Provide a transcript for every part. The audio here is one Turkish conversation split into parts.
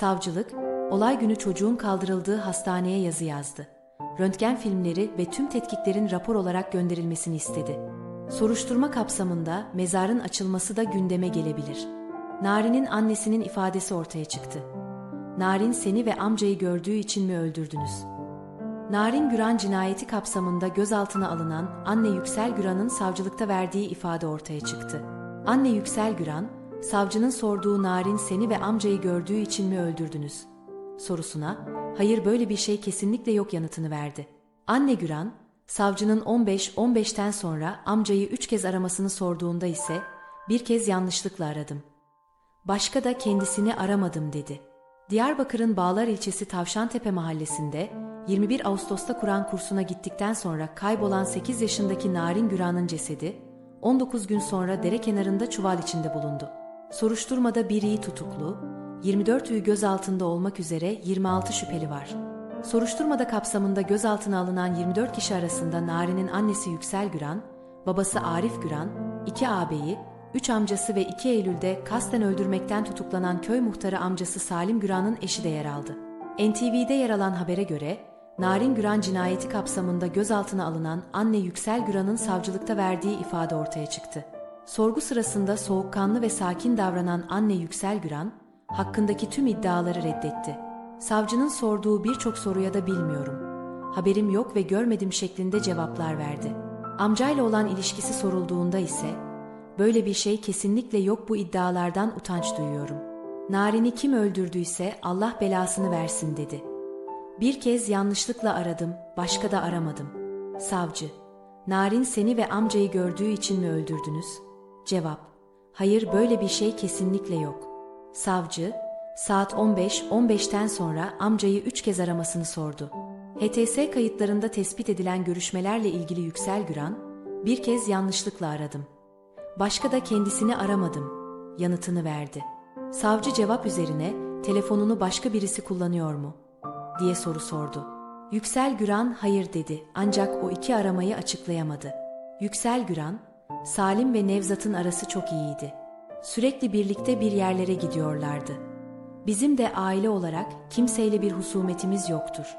Savcılık, olay günü çocuğun kaldırıldığı hastaneye yazı yazdı. Röntgen filmleri ve tüm tetkiklerin rapor olarak gönderilmesini istedi. Soruşturma kapsamında mezarın açılması da gündeme gelebilir. Narin'in annesinin ifadesi ortaya çıktı. Narin seni ve amcayı gördüğü için mi öldürdünüz? Narin Güran cinayeti kapsamında gözaltına alınan anne Yüksel Güran'ın savcılıkta verdiği ifade ortaya çıktı. Anne Yüksel Güran, savcının sorduğu Narin seni ve amcayı gördüğü için mi öldürdünüz? sorusuna, hayır böyle bir şey kesinlikle yok yanıtını verdi. Anne Güran, savcının 15-15'ten sonra amcayı üç kez aramasını sorduğunda ise, bir kez yanlışlıkla aradım. Başka da kendisini aramadım dedi. Diyarbakır'ın Bağlar ilçesi Tavşantepe mahallesinde 21 Ağustos'ta Kur'an kursuna gittikten sonra kaybolan 8 yaşındaki Narin Güran'ın cesedi 19 gün sonra dere kenarında çuval içinde bulundu. Soruşturmada bir iyi tutuklu, 24 üye gözaltında olmak üzere 26 şüpheli var. Soruşturmada kapsamında gözaltına alınan 24 kişi arasında Narin'in annesi Yüksel Güran, babası Arif Güran, iki ağabeyi, üç amcası ve 2 Eylül'de kasten öldürmekten tutuklanan köy muhtarı amcası Salim Güran'ın eşi de yer aldı. NTV'de yer alan habere göre, Narin Güran cinayeti kapsamında gözaltına alınan anne Yüksel Güran'ın savcılıkta verdiği ifade ortaya çıktı. Sorgu sırasında soğukkanlı ve sakin davranan anne Yüksel Güran, hakkındaki tüm iddiaları reddetti. Savcının sorduğu birçok soruya da bilmiyorum. Haberim yok ve görmedim şeklinde cevaplar verdi. Amcayla olan ilişkisi sorulduğunda ise, böyle bir şey kesinlikle yok bu iddialardan utanç duyuyorum. Narin'i kim öldürdüyse Allah belasını versin dedi. Bir kez yanlışlıkla aradım, başka da aramadım. Savcı, Narin seni ve amcayı gördüğü için mi öldürdünüz? Cevap, hayır böyle bir şey kesinlikle yok. Savcı, saat 15-15'ten sonra amcayı üç kez aramasını sordu. HTS kayıtlarında tespit edilen görüşmelerle ilgili Yüksel Güran, bir kez yanlışlıkla aradım. Başka da kendisini aramadım, yanıtını verdi. Savcı cevap üzerine, telefonunu başka birisi kullanıyor mu? diye soru sordu. Yüksel Güran hayır dedi ancak o iki aramayı açıklayamadı. Yüksel Güran, Salim ve Nevzat'ın arası çok iyiydi. Sürekli birlikte bir yerlere gidiyorlardı. Bizim de aile olarak kimseyle bir husumetimiz yoktur.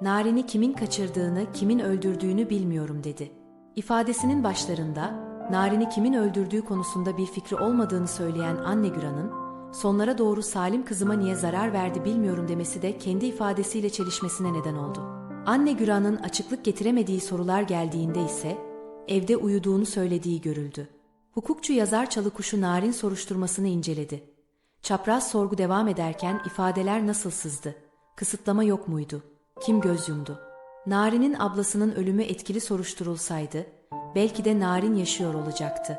Narin'i kimin kaçırdığını, kimin öldürdüğünü bilmiyorum dedi. İfadesinin başlarında Narin'i kimin öldürdüğü konusunda bir fikri olmadığını söyleyen anne Güran'ın sonlara doğru Salim kızıma niye zarar verdi bilmiyorum demesi de kendi ifadesiyle çelişmesine neden oldu. Anne Güran'ın açıklık getiremediği sorular geldiğinde ise evde uyuduğunu söylediği görüldü. Hukukçu yazar Çalıkuşu Narin soruşturmasını inceledi. Çapraz sorgu devam ederken ifadeler nasıl sızdı? Kısıtlama yok muydu? Kim göz yumdu? Narin'in ablasının ölümü etkili soruşturulsaydı, belki de Narin yaşıyor olacaktı.